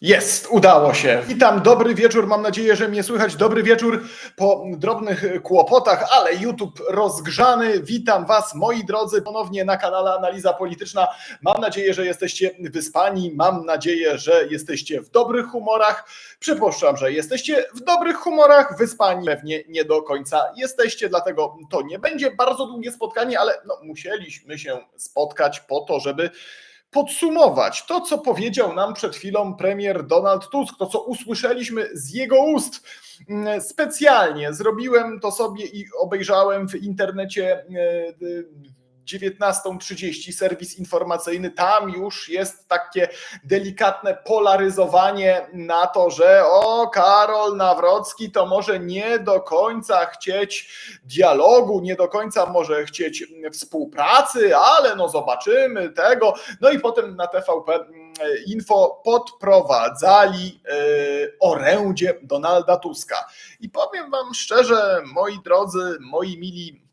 Jest, udało się. Witam, dobry wieczór. Mam nadzieję, że mnie słychać. Dobry wieczór po drobnych kłopotach, ale YouTube rozgrzany. Witam Was, moi drodzy, ponownie na kanale Analiza Polityczna. Mam nadzieję, że jesteście wyspani. Mam nadzieję, że jesteście w dobrych humorach. Przypuszczam, że jesteście w dobrych humorach. Wyspani pewnie nie do końca jesteście, dlatego to nie będzie bardzo długie spotkanie, ale no, musieliśmy się spotkać po to, żeby podsumować to, co powiedział nam przed chwilą premier Donald Tusk, to, co usłyszeliśmy z jego ust. Mm, Specjalnie zrobiłem to sobie i obejrzałem w internecie e, 19.30 serwis informacyjny, tam już jest takie delikatne polaryzowanie na to, że o Karol Nawrocki to może nie do końca chcieć dialogu, nie do końca może chcieć współpracy, ale no zobaczymy tego. No i potem na TVP Info podprowadzali e, orędzie Donalda Tuska. I powiem wam szczerze, moi drodzy, moi mili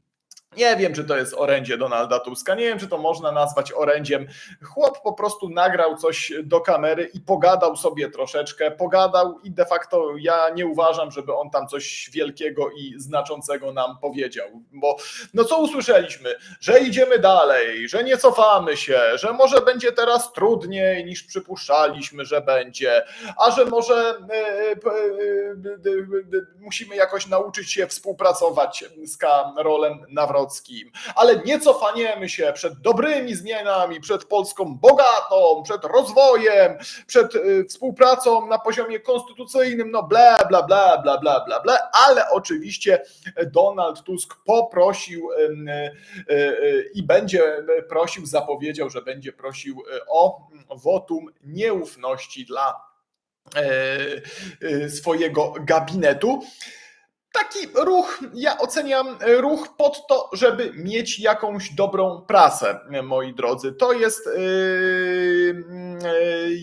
nie wiem, czy to jest orędzie Donalda Tuska, nie wiem, czy to można nazwać orędziem. Chłop po prostu nagrał coś do kamery i pogadał sobie troszeczkę, pogadał i de facto ja nie uważam, żeby on tam coś wielkiego i znaczącego nam powiedział, bo no co usłyszeliśmy, że idziemy dalej, że nie cofamy się, że może będzie teraz trudniej niż przypuszczaliśmy, że będzie, a że może e, e, e, musimy jakoś nauczyć się współpracować z Karolem Nawrockim, ale nie cofaniemy się przed dobrymi zmianami, przed Polską bogatą, przed rozwojem, przed y, współpracą na poziomie konstytucyjnym, no bla, bla, bla, bla, bla, bla, bla, ale oczywiście Donald Tusk poprosił y, y, i będzie prosił, zapowiedział, że będzie prosił o wotum nieufności dla y, y, swojego gabinetu taki ruch, ja oceniam ruch pod to, żeby mieć jakąś dobrą prasę, moi drodzy. To jest. Yy,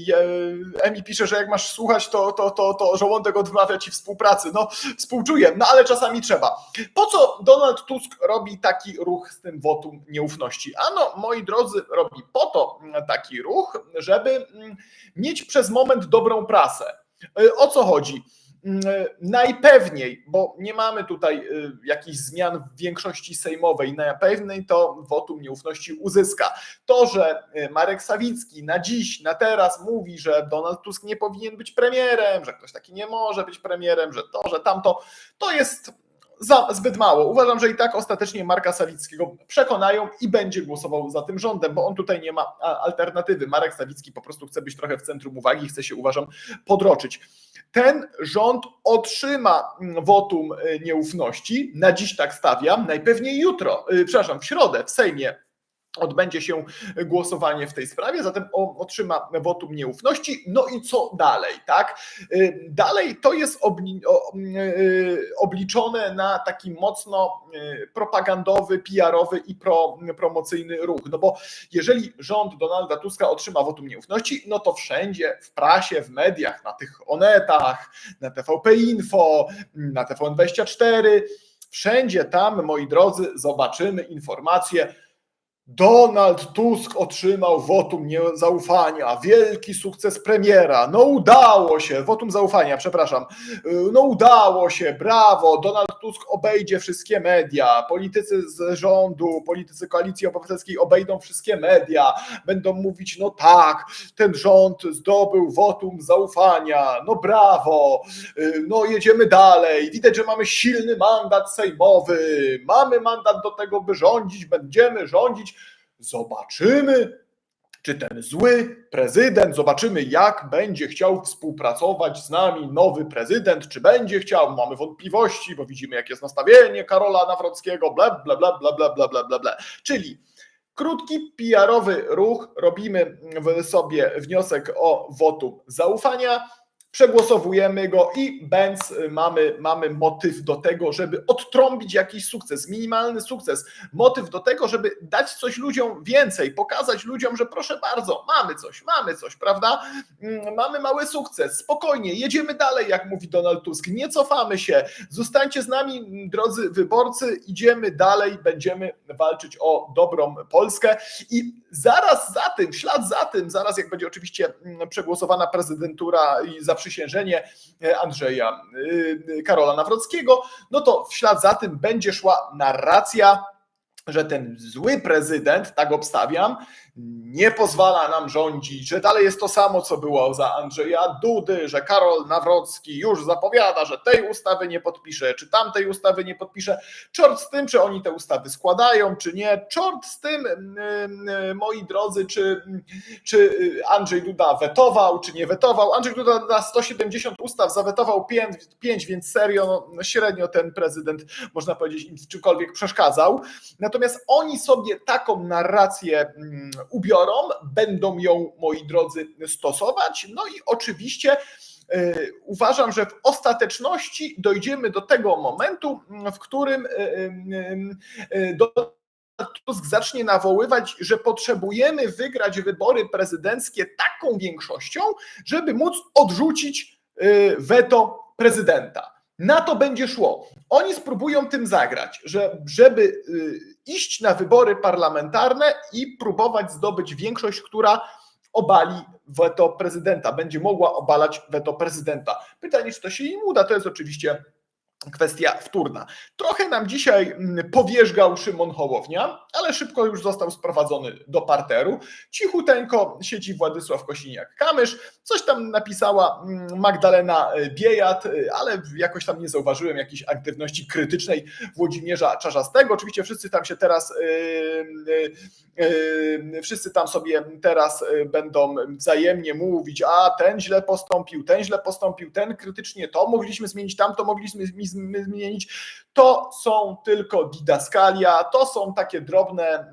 yy, Emi pisze, że jak masz słuchać, to, to, to, to żołądek odmawia ci współpracy. No, współczuję, no ale czasami trzeba. Po co Donald Tusk robi taki ruch z tym wotum nieufności? Ano, moi drodzy, robi po to taki ruch, żeby mieć przez moment dobrą prasę. O co chodzi? Najpewniej, bo nie mamy tutaj y, jakichś zmian w większości sejmowej, najpewniej to wotum nieufności uzyska. To, że y, Marek Sawicki na dziś, na teraz mówi, że Donald Tusk nie powinien być premierem, że ktoś taki nie może być premierem, że to, że tamto, to jest za, zbyt mało. Uważam, że i tak ostatecznie Marka Sawickiego przekonają i będzie głosował za tym rządem, bo on tutaj nie ma alternatywy. Marek Sawicki po prostu chce być trochę w centrum uwagi, chce się, uważam, podroczyć. Ten rząd otrzyma wotum nieufności. Na dziś tak stawiam. Najpewniej jutro, przepraszam, w środę w Sejmie odbędzie się głosowanie w tej sprawie, zatem otrzyma wotum nieufności. No i co dalej, tak? Dalej to jest obliczone na taki mocno propagandowy, PR-owy i pro, promocyjny ruch. No bo jeżeli rząd Donalda Tuska otrzyma wotum nieufności, no to wszędzie w prasie, w mediach, na tych onetach, na TVP Info, na TVN24, wszędzie tam, moi drodzy, zobaczymy informacje, Donald Tusk otrzymał wotum zaufania, wielki sukces premiera. No udało się, wotum zaufania, przepraszam. No udało się, brawo. Donald Tusk obejdzie wszystkie media. Politycy z rządu, politycy koalicji obywatelskiej obejdą wszystkie media. Będą mówić, no tak, ten rząd zdobył wotum zaufania. No brawo. No jedziemy dalej. Widać, że mamy silny mandat sejmowy. Mamy mandat do tego, by rządzić, będziemy rządzić Zobaczymy, czy ten zły prezydent, zobaczymy, jak będzie chciał współpracować z nami nowy prezydent, czy będzie chciał. Mamy wątpliwości, bo widzimy, jak jest nastawienie Karola Nawrockiego, bla, bla, bla, bla, bla, bla, bla, bla, bla. Czyli krótki PR-owy ruch, robimy sobie wniosek o wotum zaufania. Przegłosowujemy go i bęc y, mamy, mamy motyw do tego, żeby odtrąbić jakiś sukces, minimalny sukces, motyw do tego, żeby dać coś ludziom więcej, pokazać ludziom, że proszę bardzo, mamy coś, mamy coś, prawda? Mm, Mamy mały sukces, spokojnie, jedziemy dalej, jak mówi Donald Tusk, nie cofamy się, zostańcie z nami, mm, drodzy wyborcy, idziemy dalej, będziemy walczyć o dobrą Polskę. I zaraz za tym, w ślad za tym, zaraz jak będzie oczywiście mm, przegłosowana prezydentura i zaprzysiężenie e, Andrzeja y, Karola Nawrockiego, no to w ślad za tym będzie szła narracja, że ten zły prezydent, tak obstawiam, nie pozwala nam rządzić, że dalej jest to samo, co było za Andrzeja Dudy, że Karol Nawrocki już zapowiada, że tej ustawy nie podpisze, czy tamtej ustawy nie podpisze. Czort z tym, czy oni te ustawy składają, czy nie. Czort z tym, yy, moi drodzy, czy, czy Andrzej Duda wetował, czy nie wetował. Andrzej Duda na 170 ustaw zawetował 5, 5 więc serio, no, średnio ten prezydent, można powiedzieć, im czymkolwiek przeszkadzał. Natomiast oni sobie taką narrację mm, ubiorą, będą ją, moi drodzy, stosować. No i oczywiście y, uważam, że w ostateczności dojdziemy do tego momentu, w którym y, y, y, do Tusk zacznie nawoływać, że potrzebujemy wygrać wybory prezydenckie taką większością, żeby móc odrzucić weto prezydenta. Na to będzie szło. Oni spróbują tym zagrać, że, żeby y, iść na wybory parlamentarne i próbować zdobyć większość, która obali weto prezydenta, będzie mogła obalać weto prezydenta. Pytanie, czy to się im uda, to jest oczywiście kwestia wtórna. Trochę nam dzisiaj mm, powierzgał Szymon Hołownia, ale szybko już został sprowadzony do parteru. Cichuteńko siedzi Władysław Kosiniak-Kamysz, coś tam napisała mm, Magdalena Biejat, ale jakoś tam nie zauważyłem jakiejś aktywności krytycznej Włodzimierza Czarzastego. Oczywiście wszyscy tam się teraz yy, yy, wszyscy tam sobie teraz będą wzajemnie mówić, a ten źle postąpił, ten źle postąpił, ten krytycznie, to mogliśmy zmienić, tam to mogliśmy zmienić. To są tylko didaskalia, to są takie drobne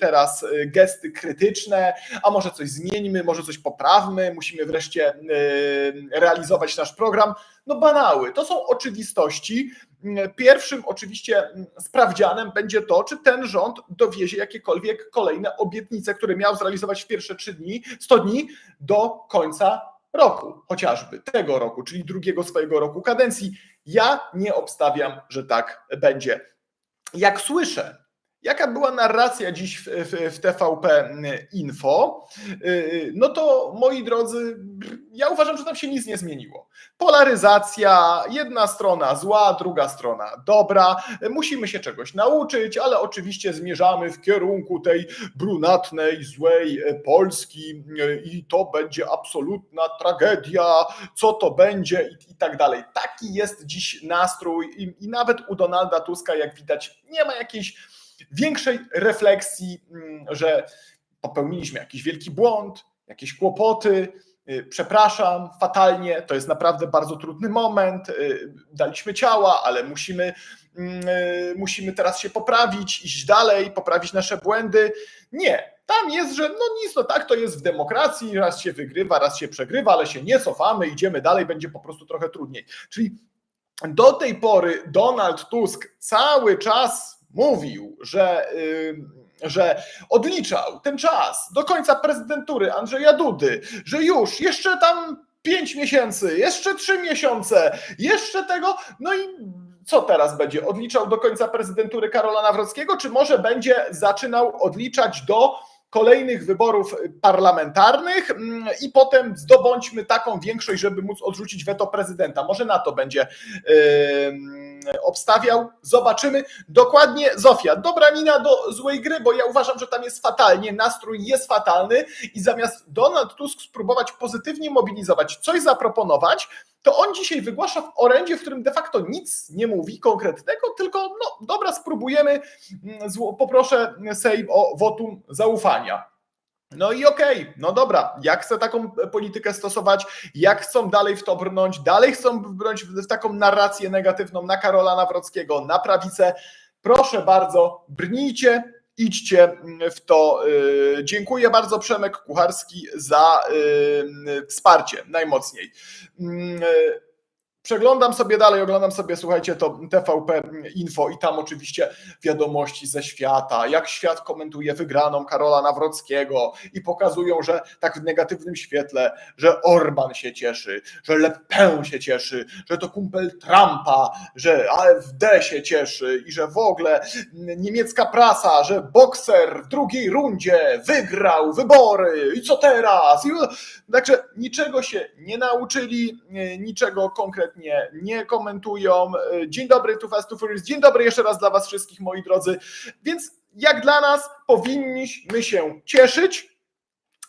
teraz gesty krytyczne, a może coś zmieńmy, może coś poprawmy, musimy wreszcie realizować nasz program. No banały, to są oczywistości. Pierwszym oczywiście sprawdzianem będzie to, czy ten rząd dowiezie jakiekolwiek kolejne obietnice, które miał zrealizować w pierwsze 3 dni, 100 dni do końca roku, chociażby tego roku, czyli drugiego swojego roku kadencji. Ja nie obstawiam, że tak będzie. Jak słyszę, jaka była narracja dziś w, w, w, TVP Info, no to moi drodzy, ja uważam, że tam się nic nie zmieniło. Polaryzacja, jedna strona zła, druga strona dobra, musimy się czegoś nauczyć, ale oczywiście zmierzamy w kierunku tej brunatnej, złej Polski i to będzie absolutna tragedia, co to będzie i, i tak dalej. Taki jest dziś nastrój i, i nawet u Donalda Tuska, jak widać, nie ma jakiejś większej refleksji, że popełniliśmy jakiś wielki błąd, jakieś kłopoty, przepraszam, fatalnie, to jest naprawdę bardzo trudny moment, daliśmy ciała, ale musimy, musimy teraz się poprawić, iść dalej, poprawić nasze błędy. Nie, tam jest, że no nic, no tak to jest w demokracji, raz się wygrywa, raz się przegrywa, ale się nie cofamy, idziemy dalej, będzie po prostu trochę trudniej. Czyli do tej pory Donald Tusk cały czas mówił, że, że odliczał ten czas do końca prezydentury Andrzeja Dudy, że już jeszcze tam pięć miesięcy, jeszcze trzy miesiące, jeszcze tego, no i co teraz będzie? Odliczał do końca prezydentury Karola Nawrockiego, czy może będzie zaczynał odliczać do kolejnych wyborów parlamentarnych i potem zdobądźmy taką większość, żeby móc odrzucić weto prezydenta. Może na to będzie obstawiał. Zobaczymy. Dokładnie, Zofia, dobra mina do złej gry, bo ja uważam, że tam jest fatalnie, nastrój jest fatalny i zamiast Donald Tusk spróbować pozytywnie mobilizować, coś zaproponować, to on dzisiaj wygłasza w orędzie, w którym de facto nic nie mówi konkretnego, tylko no dobra, spróbujemy, poproszę Sejm o wotum zaufania. No i okej, okay, no dobra, jak chcę taką politykę stosować, jak chcą dalej w to brnąć, dalej chcą brnąć w taką narrację negatywną na Karola Nawrockiego, na prawicę, proszę bardzo, brnijcie idźcie w to. Dziękuję bardzo Przemek Kucharski za wsparcie najmocniej. Przeglądam sobie dalej, oglądam sobie, słuchajcie, to TVP Info i tam oczywiście wiadomości ze świata, jak świat komentuje wygraną Karola Nawrockiego i pokazują, że tak w negatywnym świetle, że Orban się cieszy, że Le Pen się cieszy, że to kumpel Trumpa, że AfD się cieszy i że w ogóle niemiecka prasa, że bokser w drugiej rundzie wygrał wybory i co teraz? I, także niczego się nie nauczyli, niczego konkretnie nie, nie komentują. Dzień dobry, tu Fast to Furious. Dzień dobry jeszcze raz dla Was wszystkich, moi drodzy. Więc jak dla nas powinniśmy się cieszyć,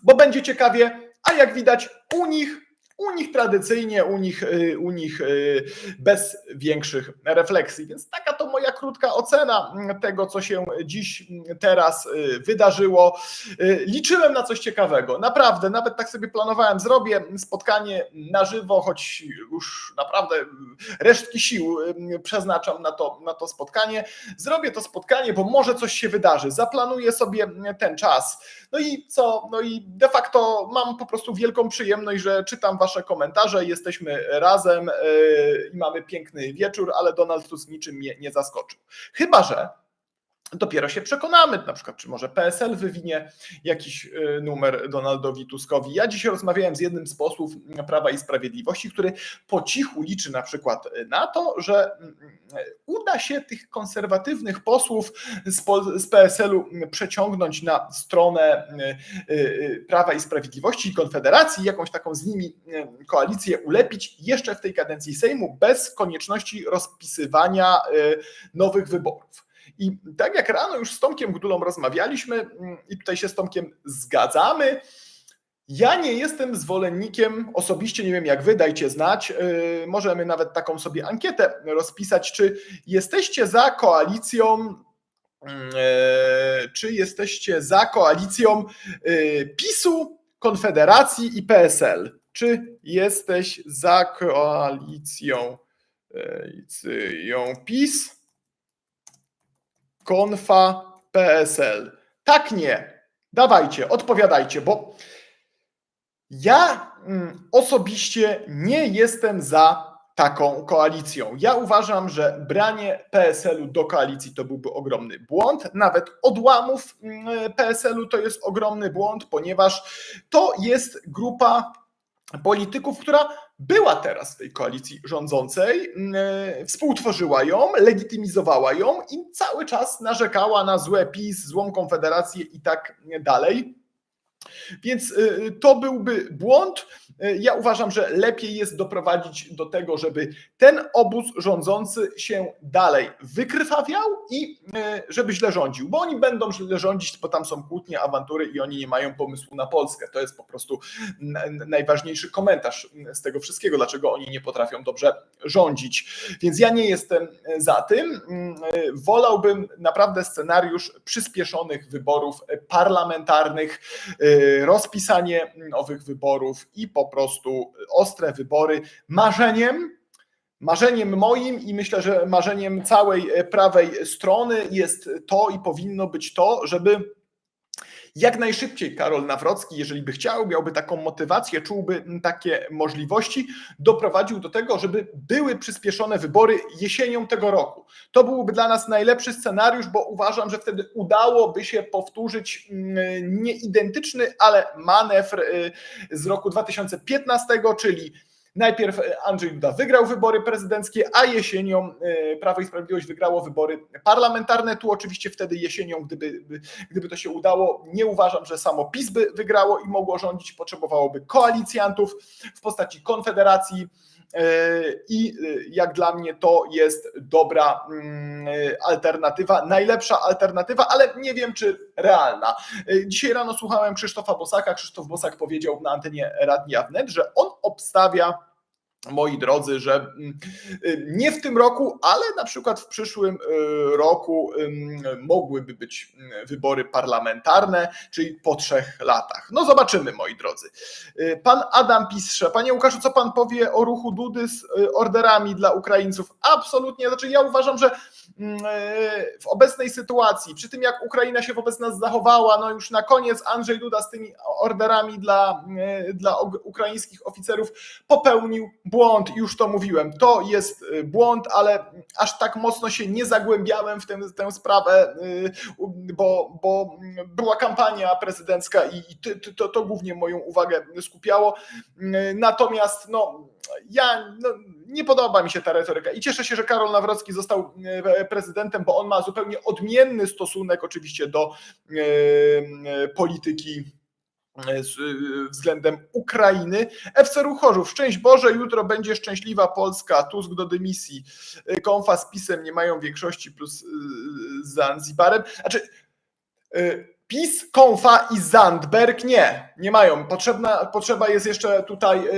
bo będzie ciekawie, a jak widać u nich u nich tradycyjnie, u nich, y, u nich y, bez większych refleksji. Więc taka to moja krótka ocena tego, co się dziś, teraz y, wydarzyło. Liczyłem na coś ciekawego. Naprawdę, nawet tak sobie planowałem, zrobię spotkanie na żywo, choć już naprawdę resztki sił przeznaczam na to, na to spotkanie. Zrobię to spotkanie, bo może coś się wydarzy. Zaplanuję sobie ten czas. No i co? No i de facto mam po prostu wielką przyjemność, że czytam wasze Wasze komentarze. Jesteśmy razem yy, i mamy piękny wieczór, ale Donald Tusk niczym mnie nie zaskoczył. Chyba, że dopiero się przekonamy, na przykład, czy może PSL wywinie jakiś y, numer Donaldowi Tuskowi. Ja dzisiaj rozmawiałem z jednym z posłów Prawa i Sprawiedliwości, który po cichu liczy na przykład na to, że mm, uda się tych konserwatywnych posłów z PSL-u przeciągnąć na stronę y, y, Prawa i Sprawiedliwości i Konfederacji, jakąś taką z nimi koalicję ulepić jeszcze w tej kadencji Sejmu bez konieczności rozpisywania nowych wyborów. I tak jak rano już z Tomkiem Gdulą rozmawialiśmy mm, i tutaj się z Tomkiem zgadzamy, ja nie jestem zwolennikiem, osobiście nie wiem jak wy, dajcie znać, yy, możemy nawet taką sobie ankietę rozpisać, czy jesteście za koalicją yy, czy jesteście za koalicją yy, PiSu, Konfederacji i PSL? Czy jesteś za koalicją yy, PiS, konfa PSL. Tak nie. Dawajcie, odpowiadajcie, bo ja mm, osobiście nie jestem za taką koalicją. Ja uważam, że branie PSL-u do koalicji to byłby ogromny błąd. Nawet odłamów mm, PSL-u to jest ogromny błąd, ponieważ to jest grupa polityków, która była teraz w tej koalicji rządzącej, mm, współtworzyła ją, legitymizowała ją i cały czas narzekała na złe PiS, złą konfederację i tak dalej. Więc y, to byłby błąd. Y, ja uważam, że lepiej jest doprowadzić do tego, żeby ten obóz rządzący się dalej wykrwawiał i y, żeby źle rządził, bo oni będą źle rządzić, bo tam są kłótnie, awantury i oni nie mają pomysłu na Polskę. To jest po prostu najważniejszy komentarz z tego wszystkiego, dlaczego oni nie potrafią dobrze rządzić. Więc ja nie jestem za tym. Wolałbym naprawdę scenariusz przyspieszonych wyborów parlamentarnych rozpisanie nowych wyborów i po prostu ostre wybory. Marzeniem, marzeniem moim i myślę, że marzeniem całej prawej strony jest to i powinno być to, żeby jak najszybciej Karol Nawrocki, jeżeli by chciał, miałby taką motywację, czułby takie możliwości, doprowadził do tego, żeby były przyspieszone wybory jesienią tego roku. To byłby dla nas najlepszy scenariusz, bo uważam, że wtedy udałoby się powtórzyć mm, nieidentyczny, ale manewr y, z roku 2015, czyli Najpierw e, Andrzej Duda wygrał wybory prezydenckie, a jesienią e, Prawo i Sprawiedliwość wygrało wybory parlamentarne. Tu oczywiście wtedy jesienią, gdyby, gdyby to się udało, nie uważam, że samo PiS by wygrało i mogło rządzić, potrzebowałoby koalicjantów w postaci konfederacji. E, I jak dla mnie to jest dobra mm, alternatywa, najlepsza alternatywa, ale nie wiem, czy realna. Dzisiaj rano słuchałem Krzysztofa Bosaka. Krzysztof Bosak powiedział na antenie Radia Wnet, że on obstawia moi drodzy, że mm, y, nie w tym roku, ale na przykład w przyszłym y, roku mogłyby być mm, wybory parlamentarne, czyli po trzech latach. No zobaczymy, moi drodzy. Y, Pan Adam pisze, panie Łukaszu, co pan powie o ruchu Dudy z orderami dla Ukraińców? Absolutnie, znaczy ja uważam, że mm, w obecnej sytuacji, przy tym jak Ukraina się wobec nas zachowała, no już na koniec Andrzej Duda z tymi orderami dla, dla ukraińskich oficerów popełnił błąd, już to mówiłem. To jest y, błąd, ale aż tak mocno się nie zagłębiałem w tę, tę sprawę, y, bo, bo była kampania prezydencka i to, to, głównie moją uwagę skupiało. Y, Natomiast no, ja no, nie podoba mi się ta retoryka i cieszę się, że Karol Nawrocki został prezydentem, bo on ma zupełnie odmienny stosunek oczywiście do polityki względem Ukrainy. FC Ruchorzów, szczęść Boże, jutro będzie szczęśliwa Polska, Tusk do dymisji, Konfa z PiSem nie mają większości plus z Zanzibarem. Znaczy, PiS, Konfa i Zandberg nie, nie mają. Potrzebna, potrzeba jest jeszcze tutaj y,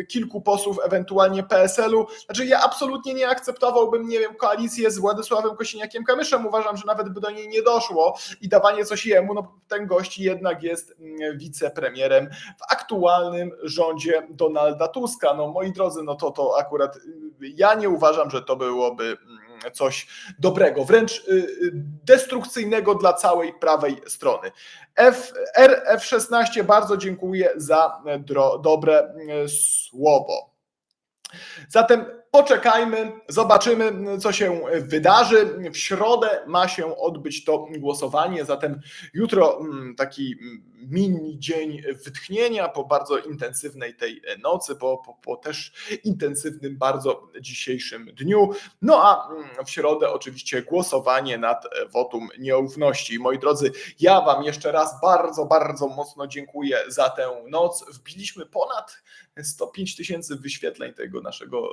y, kilku posłów, ewentualnie PSL-u. Znaczy ja absolutnie nie akceptowałbym, nie wiem, koalicję z Władysławem Kosiniakiem-Kamyszem. Uważam, że nawet by do niej nie doszło i dawanie coś jemu, no ten gość jednak jest mm, wicepremierem w aktualnym rządzie Donalda Tuska. No moi drodzy, no to to akurat y, ja nie uważam, że to byłoby mm, coś dobrego, wręcz y, y, destrukcyjnego dla całej prawej strony. F, RF16 bardzo dziękuję za dro, dobre y, słowo. Zatem poczekajmy, zobaczymy, co się wydarzy. W środę ma się odbyć to głosowanie, zatem jutro mm, taki mini dzień wytchnienia po bardzo intensywnej tej nocy, po, po, po też intensywnym bardzo dzisiejszym dniu. No a mm, w środę oczywiście głosowanie nad wotum nieufności. Moi drodzy, ja Wam jeszcze raz bardzo, bardzo mocno dziękuję za tę noc. Wbiliśmy ponad 105 tysięcy wyświetleń tego naszego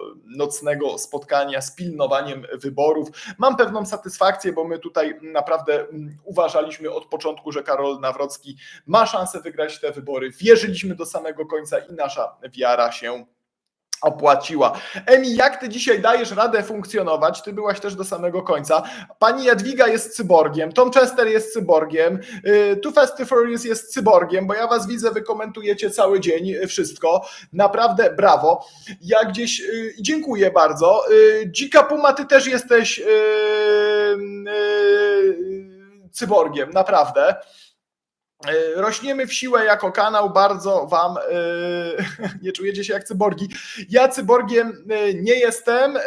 nocnego spotkania z pilnowaniem wyborów. Mam pewną satysfakcję, bo my tutaj naprawdę uważaliśmy od początku, że Karol Nawrocki ma szansę wygrać te wybory. Wierzyliśmy do samego końca i nasza wiara się opłaciła. Emi, jak ty dzisiaj dajesz radę funkcjonować? Ty byłaś też do samego końca. Pani Jadwiga jest cyborgiem, Tom Chester jest cyborgiem, y, Too Fast Furious jest cyborgiem, bo ja was widzę, wy komentujecie cały dzień y, wszystko. Naprawdę brawo. Ja gdzieś y, dziękuję bardzo. Dzika Puma, ty też jesteś cyborgiem, naprawdę. E, rośniemy w siłę jako kanał, bardzo Wam yy, nie czujecie się jak cyborgi. Ja cyborgiem e, nie jestem.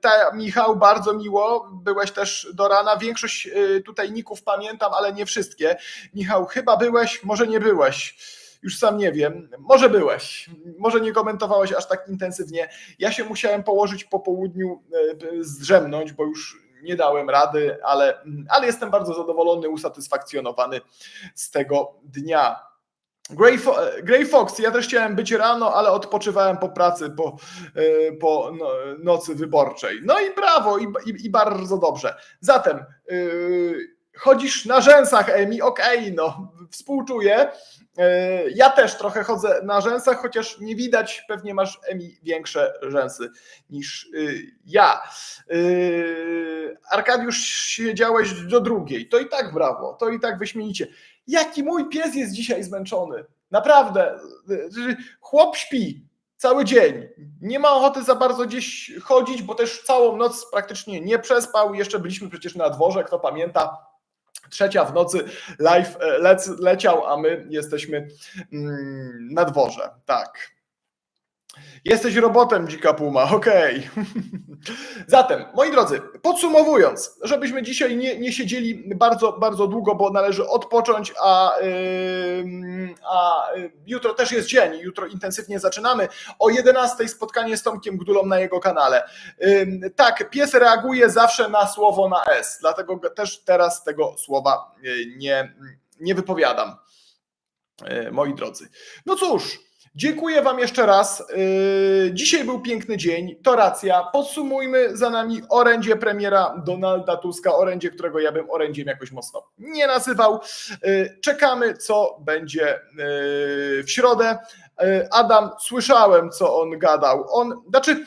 Ta, Michał, bardzo miło. Byłeś też do rana. Większość tutaj ników pamiętam, ale nie wszystkie. Michał, chyba byłeś, może nie byłeś. Już sam nie wiem. Może byłeś. Może nie komentowałeś aż tak intensywnie. Ja się musiałem położyć po południu, zdrzemnąć, bo już nie dałem rady, ale, ale jestem bardzo zadowolony, usatysfakcjonowany z tego dnia. Grey, Fo- Grey Fox, ja też chciałem być rano, ale odpoczywałem po pracy, po, po no, nocy wyborczej. No i brawo, i, i, i bardzo dobrze. Zatem yy, chodzisz na rzęsach, Emi, okej, okay, no, współczuję. E, ja też trochę chodzę na rzęsach, chociaż nie widać, pewnie masz Emi większe rzęsy niż y, ja. Y, Arkadiusz siedziałeś do drugiej, to i tak brawo, to i tak wyśmienicie. Jaki mój pies jest dzisiaj zmęczony. Naprawdę, y, chłop śpi cały dzień. Nie ma ochoty za bardzo gdzieś chodzić, bo też całą noc praktycznie nie przespał. Jeszcze byliśmy przecież na dworze, kto pamięta Trzecia w nocy live e, lec, leciał, a my jesteśmy mm, na dworze. Tak. Jesteś robotem, dzika puma, okej. Okay. Zatem, moi drodzy, podsumowując, żebyśmy dzisiaj nie, nie siedzieli bardzo, bardzo długo, bo należy odpocząć, a, yy, a jutro też jest dzień, jutro intensywnie zaczynamy. O 11 spotkanie z Tomkiem Gdulą na jego kanale. Yy, tak, pies reaguje zawsze na słowo na S, dlatego też teraz tego słowa y, nie, nie wypowiadam, yy, moi drodzy. No cóż, Dziękuję Wam jeszcze raz. Yy, Dzisiaj był piękny dzień, to racja. Podsumujmy za nami orędzie premiera Donalda Tuska, orędzie, którego ja bym orędziem jakoś mocno nie nazywał. Yy, Czekamy, co będzie yy, w środę. Adam, słyszałem, co on gadał. On, znaczy,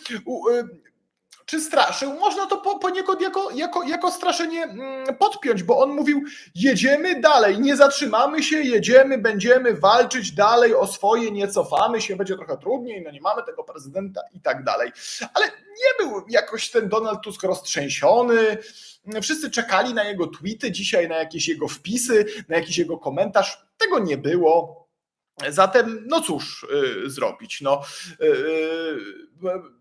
czy straszył? Można to po- poniekąd jako, jako, jako straszenie mm, podpiąć, bo on mówił: jedziemy dalej, nie zatrzymamy się, jedziemy, będziemy walczyć dalej o swoje, nie cofamy się, będzie trochę trudniej, no nie mamy tego prezydenta i tak dalej. Ale nie był jakoś ten Donald Tusk roztrzęsiony. Wszyscy czekali na jego tweety dzisiaj, na jakieś jego wpisy, na jakiś jego komentarz. Tego nie było. Zatem, no cóż y, zrobić? No, y, y,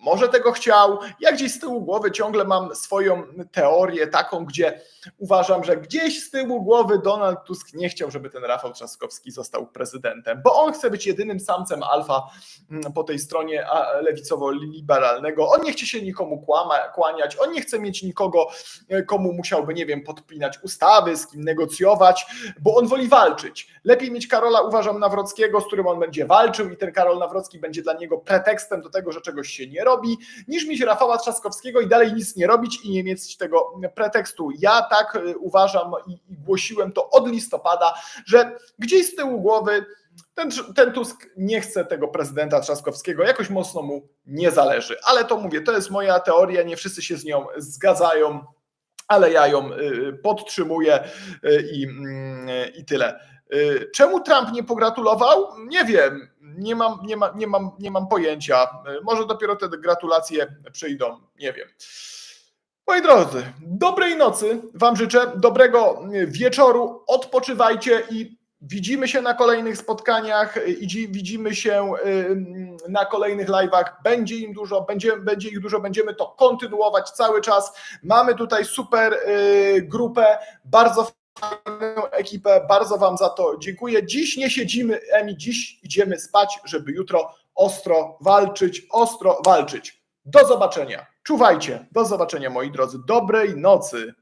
może tego chciał. Ja gdzieś z tyłu głowy ciągle mam swoją teorię taką, gdzie uważam, że gdzieś z tyłu głowy Donald Tusk nie chciał, żeby ten Rafał Trzaskowski został prezydentem, bo on chce być jedynym samcem alfa mm, po tej stronie lewicowo-liberalnego. On nie chce się nikomu kłama, kłaniać, on nie chce mieć nikogo, e, komu musiałby, nie wiem, podpinać ustawy, z kim negocjować, bo on woli walczyć. Lepiej mieć Karola, uważam, Nawrockiego, z którym on będzie walczył i ten Karol Nawrocki będzie dla niego pretekstem do tego, że czegoś się nie robi, niż mieć Rafała Trzaskowskiego i dalej nic nie robić i nie mieć tego pretekstu. Ja tak y, uważam i, i głosiłem to od listopada, że gdzieś z tyłu głowy ten, ten Tusk nie chce tego prezydenta Trzaskowskiego, jakoś mocno mu nie zależy. Ale to mówię, to jest moja teoria, nie wszyscy się z nią zgadzają, ale ja ją y, podtrzymuję y, i, mm, i tyle. Y, Czemu Trump nie pogratulował? Nie wiem. Nie mam, nie, ma, nie, mam, nie mam pojęcia. Y, Może dopiero te gratulacje przyjdą. Nie wiem. Moi drodzy, dobrej nocy Wam życzę, dobrego wieczoru, odpoczywajcie i widzimy się na kolejnych spotkaniach i dzi- widzimy się y, na kolejnych live'ach. Będzie im dużo, będzie, będzie ich dużo, będziemy to kontynuować cały czas. Mamy tutaj super y, grupę, bardzo ekipę, bardzo Wam za to dziękuję. Dziś nie siedzimy, Emi, dziś idziemy spać, żeby jutro ostro walczyć, ostro walczyć. Do zobaczenia. Czuwajcie. Do zobaczenia, moi drodzy. Dobrej nocy.